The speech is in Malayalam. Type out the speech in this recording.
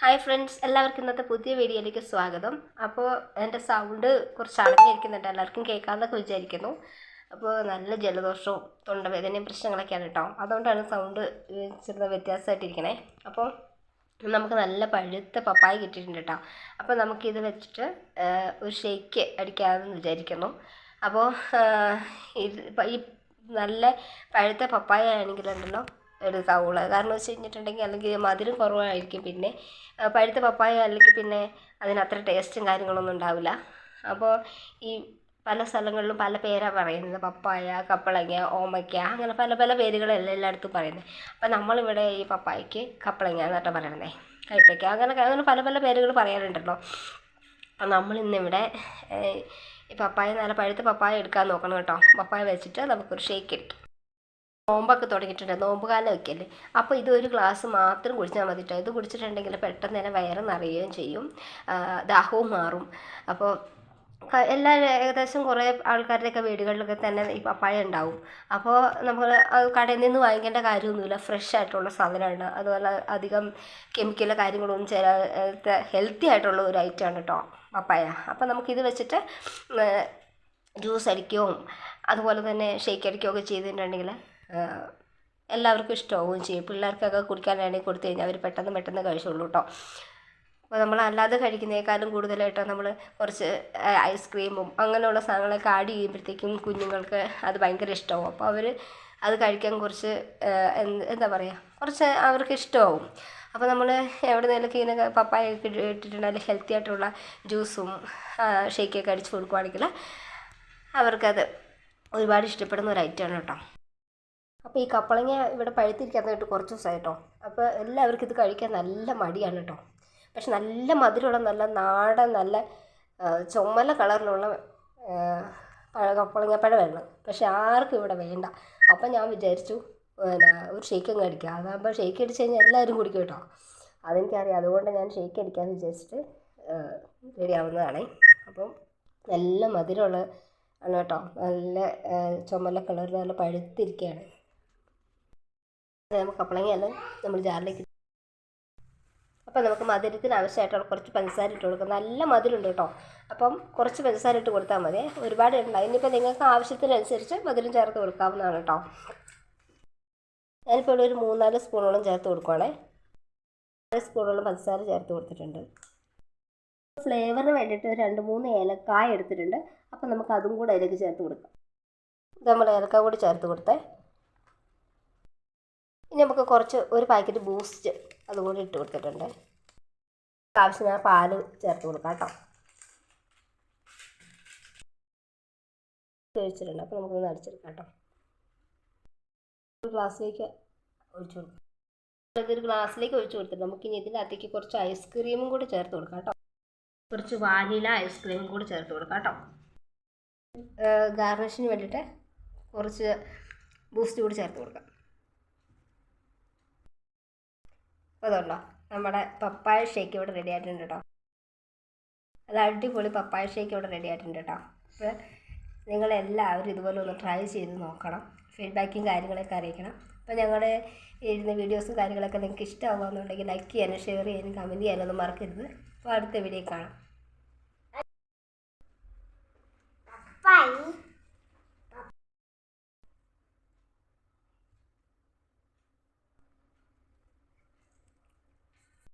ഹായ് ഫ്രണ്ട്സ് എല്ലാവർക്കും ഇന്നത്തെ പുതിയ വീഡിയോയിലേക്ക് സ്വാഗതം. അപ്പോൾ എന്റെ സൗണ്ട് കുറച്ച് അടങ്ങിയിരിക്കുന്നുണ്ട് എല്ലാവർക്കും കേൾക്കാമെന്നൊക്കെ വിചാരിക്കുന്നു. അപ്പോൾ നല്ല ജലദോഷവും തൊണ്ടവേദനയും പ്രശ്നങ്ങളൊക്കെയാണ് കേട്ടോ. അതുകൊണ്ടാണ് സൗണ്ട് ചെറുത് വ്യത്യാസമായിട്ടിരിക്കണേ. അപ്പോൾ നമുക്ക് നല്ല പഴുത്ത പപ്പായ കിട്ടിയിട്ടുണ്ട് കേട്ടോ. അപ്പോൾ നമുക്കിത് വെച്ചിട്ട് ഒരു ഷേക്ക് അടിക്കാമെന്ന് വിചാരിക്കുന്നു. അപ്പോൾ ഈ നല്ല പഴുത്ത പപ്പായ ആണെങ്കിലുണ്ടല്ലോ എടുക്കാവുള്ളൂ കാരണം വെച്ച് കഴിഞ്ഞിട്ടുണ്ടെങ്കിൽ അല്ലെങ്കിൽ മധുരം കുറവായിരിക്കും പിന്നെ പഴുത്ത പപ്പായ അല്ലെങ്കിൽ പിന്നെ അതിന് അത്ര ടേസ്റ്റും കാര്യങ്ങളൊന്നും ഉണ്ടാവില്ല. അപ്പോൾ ഈ പല സ്ഥലങ്ങളിലും പല പേരാണ് പറയുന്നത്. പപ്പായ കപ്പളങ്ങ ഓമയ്ക്ക അങ്ങനെ പല പല പേരുകളല്ല എല്ലായിടത്തും പറയുന്നത്. അപ്പം നമ്മളിവിടെ ഈ പപ്പായക്ക് കപ്പളങ്ങ എന്നിട്ട് പറയണേ കൈപ്പയ്ക്ക അങ്ങനെ അങ്ങനെ പല പല പേരുകൾ പറയാറുണ്ടല്ലോ. അപ്പം നമ്മളിന്നിവിടെ ഈ പപ്പായ നല്ല പഴുത്ത പപ്പായ എടുക്കാൻ നോക്കണം കേട്ടോ. പപ്പായ വെച്ചിട്ട് നമുക്കൊരു ഷേക്ക് എടുക്കാം നോമ്പൊക്കെ തുടങ്ങിയിട്ടുണ്ട്. നോമ്പ് കാലമൊക്കെ ഒക്കെയല്ലേ അപ്പോൾ ഇത് ഒരു ഗ്ലാസ് മാത്രം കുടിച്ചാൽ മതി കേട്ടോ ഇത് കുടിച്ചിട്ടുണ്ടെങ്കിൽ പെട്ടെന്ന് തന്നെ വയറ് നിറയുകയും ചെയ്യും. ദാഹവും മാറും. അപ്പോൾ എല്ലാ ഏകദേശം കുറേ ആൾക്കാരുടെയൊക്കെ വീടുകളിലൊക്കെ തന്നെ ഈ പപ്പായ ഉണ്ടാവും. അപ്പോൾ നമ്മൾ കടയിൽ നിന്ന് വാങ്ങിക്കേണ്ട കാര്യമൊന്നുമില്ല. ഫ്രഷ് ആയിട്ടുള്ള സാധനമാണ്. അതുപോലെ അധികം കെമിക്കലോ കാര്യങ്ങളൊന്നും ചില ഹെൽത്തി ആയിട്ടുള്ള ഒരു ഐറ്റമാണ് കേട്ടോ പപ്പായ. അപ്പോൾ നമുക്കിത് വെച്ചിട്ട് ജ്യൂസ് അടിക്കുകയും അതുപോലെ തന്നെ ഷേക്ക് അടിക്കുകയൊക്കെ ചെയ്തിട്ടുണ്ടെങ്കിൽ എല്ലാവർക്കും ഇഷ്ടമാവുകയും ചെയ്യും. പിള്ളേർക്കൊക്കെ കുടിക്കാനാണെങ്കിൽ കൊടുത്തു കഴിഞ്ഞാൽ അവർ പെട്ടെന്ന് പെട്ടെന്ന് കഴിച്ചോളൂ കേട്ടോ അപ്പോൾ നമ്മൾ അല്ലാതെ കഴിക്കുന്നതിനേക്കാളും കൂടുതലായിട്ട് നമ്മൾ കുറച്ച് ഐസ്ക്രീമും അങ്ങനെയുള്ള സാധനങ്ങളൊക്കെ ആഡ് ചെയ്യുമ്പോഴത്തേക്കും കുഞ്ഞുങ്ങൾക്ക് അത് ഭയങ്കര ഇഷ്ടമാവും. അപ്പോൾ അവർ അത് കഴിക്കാൻ കുറച്ച് എന്താ പറയുക കുറച്ച് അവർക്ക് ഇഷ്ടമാവും. അപ്പോൾ നമ്മൾ എവിടെ നിന്നൊക്കെ ഇങ്ങനെ പപ്പായ ഒക്കെ ഇട്ടിട്ടുണ്ടെങ്കിൽ ഹെൽത്തി ആയിട്ടുള്ള ജ്യൂസും ഷേക്കൊക്കെ അടിച്ച് കൊടുക്കുവാണെങ്കിൽ അവർക്കത് ഒരുപാട് ഇഷ്ടപ്പെടുന്ന ഒരു ഐറ്റമാണ് കേട്ടോ അപ്പോൾ ഈ കപ്പളങ്ങ ഇവിടെ പഴുത്തിരിക്കാനായിട്ട് കുറച്ച് ദിവസമായി കേട്ടോ അപ്പോൾ എല്ലാവർക്കും ഇത് കഴിക്കാൻ നല്ല മടിയാണ് കേട്ടോ. പക്ഷെ നല്ല മധുരമുള്ള നല്ല നാടൻ നല്ല ചുമല കളറിലുള്ള പഴ കപ്പളങ്ങ പഴമാണ്. പക്ഷെ ആർക്കും ഇവിടെ വേണ്ട. അപ്പം ഞാൻ വിചാരിച്ചു പിന്നെ ഒരു ഷേക്ക് അങ്ങ് അടിക്കുക അതാകുമ്പോൾ ഷേക്ക് അടിച്ച് കഴിഞ്ഞാൽ എല്ലാവരും കുടിക്കും കേട്ടോ. അതെനിക്കറിയാം. അതുകൊണ്ട് ഞാൻ ഷേക്ക് അടിക്കാമെന്ന് വിചാരിച്ചിട്ട് റെഡിയാവുന്നതാണ് അപ്പം നല്ല മധുരമുള്ള ആണ് കേട്ടോ. നല്ല ചുമല കളറിൽ നല്ല പഴുത്തിരിക്കുകയാണ് അത് നമുക്ക് കപ്പളങ്ങയാണ് നമ്മൾ ജാറിലേക്ക് അപ്പം നമുക്ക് മധുരത്തിന് ആവശ്യമായിട്ടുള്ള കുറച്ച് പഞ്ചസാര ഇട്ട് കൊടുക്കാം. നല്ല മധുരമുണ്ട് കേട്ടോ. അപ്പം കുറച്ച് പഞ്ചസാര ഇട്ട് കൊടുത്താൽ മതി. ഒരുപാട് ഉണ്ട് ഇനിയിപ്പോൾ നിങ്ങൾക്ക് ആവശ്യത്തിനനുസരിച്ച് മധുരം ചേർത്ത് കൊടുക്കാവുന്നതാണ് കേട്ടോ. ഞാനിപ്പോൾ ഇവിടെ ഒരു മൂന്നാൽ സ്പൂണോളം ചേർത്ത് കൊടുക്കുവാണേ. നാല് സ്പൂണോളം പഞ്ചസാര ചേർത്ത് കൊടുത്തിട്ടുണ്ട്. ഫ്ലേവറിന് വേണ്ടിയിട്ട് രണ്ട് മൂന്ന് ഏലക്കായ എടുത്തിട്ടുണ്ട്. അപ്പം നമുക്ക് അതും കൂടെ അതിലേക്ക് ചേർത്ത് കൊടുക്കാം. നമ്മൾ ഏലക്കായ കൂടി ചേർത്ത് കൊടുത്തേ. ഇനി നമുക്ക് കുറച്ച് ഒരു പാക്കറ്റ് ബൂസ്റ്റ് അതുകൂടി ഇട്ട് കൊടുത്തിട്ടുണ്ട്. ആവശ്യമായ പാൽ ചേർത്ത് കൊടുക്കാം കേട്ടോ. ഒഴിച്ചിട്ടുണ്ട്. അപ്പോൾ നമുക്കൊന്ന് അടിച്ചെടുക്കാം കേട്ടോ. ഒരു ഗ്ലാസ്സിലേക്ക് ഒഴിച്ചു കൊടുക്കാം. ഇതൊരു ഗ്ലാസ്സിലേക്ക് ഒഴിച്ചു കൊടുത്തിട്ട് നമുക്കിനി ഇതിനകത്തേക്ക് കുറച്ച് ഐസ്ക്രീമും കൂടി ചേർത്ത് കൊടുക്കാം കേട്ടോ. കുറച്ച് വാനില ഐസ്ക്രീമും കൂടി ചേർത്ത് കൊടുക്കാം കേട്ടോ. ഗാർണിഷിന് വേണ്ടിയിട്ട് കുറച്ച് ബൂസ്റ്റ് കൂടി ചേർത്ത് കൊടുക്കാം. അപ്പോൾ നമ്മുടെ പപ്പായ ഷേക്ക് ഇവിടെ റെഡി ആയിട്ടുണ്ട് കേട്ടോ അത് അടിപൊളി പപ്പായ ഷേക്ക് ഇവിടെ റെഡി ആയിട്ടുണ്ട് കേട്ടോ അപ്പോൾ നിങ്ങളെല്ലാവരും ഇതുപോലെ ഒന്ന് ട്രൈ ചെയ്ത് നോക്കണം. ഫീഡ്ബാക്കും കാര്യങ്ങളൊക്കെ അറിയിക്കണം. അപ്പോൾ ഞങ്ങളുടെ എഴുതുന്ന വീഡിയോസും കാര്യങ്ങളൊക്കെ നിങ്ങൾക്ക് ഇഷ്ടമാകുമെന്നുണ്ടെങ്കിൽ ലൈക്ക് ചെയ്യാനും ഷെയർ ചെയ്യാനും കമന്റ് ചെയ്യാനൊന്നും മറക്കരുത്. അപ്പോൾ അടുത്ത വീഡിയോ കാണാം. Bye.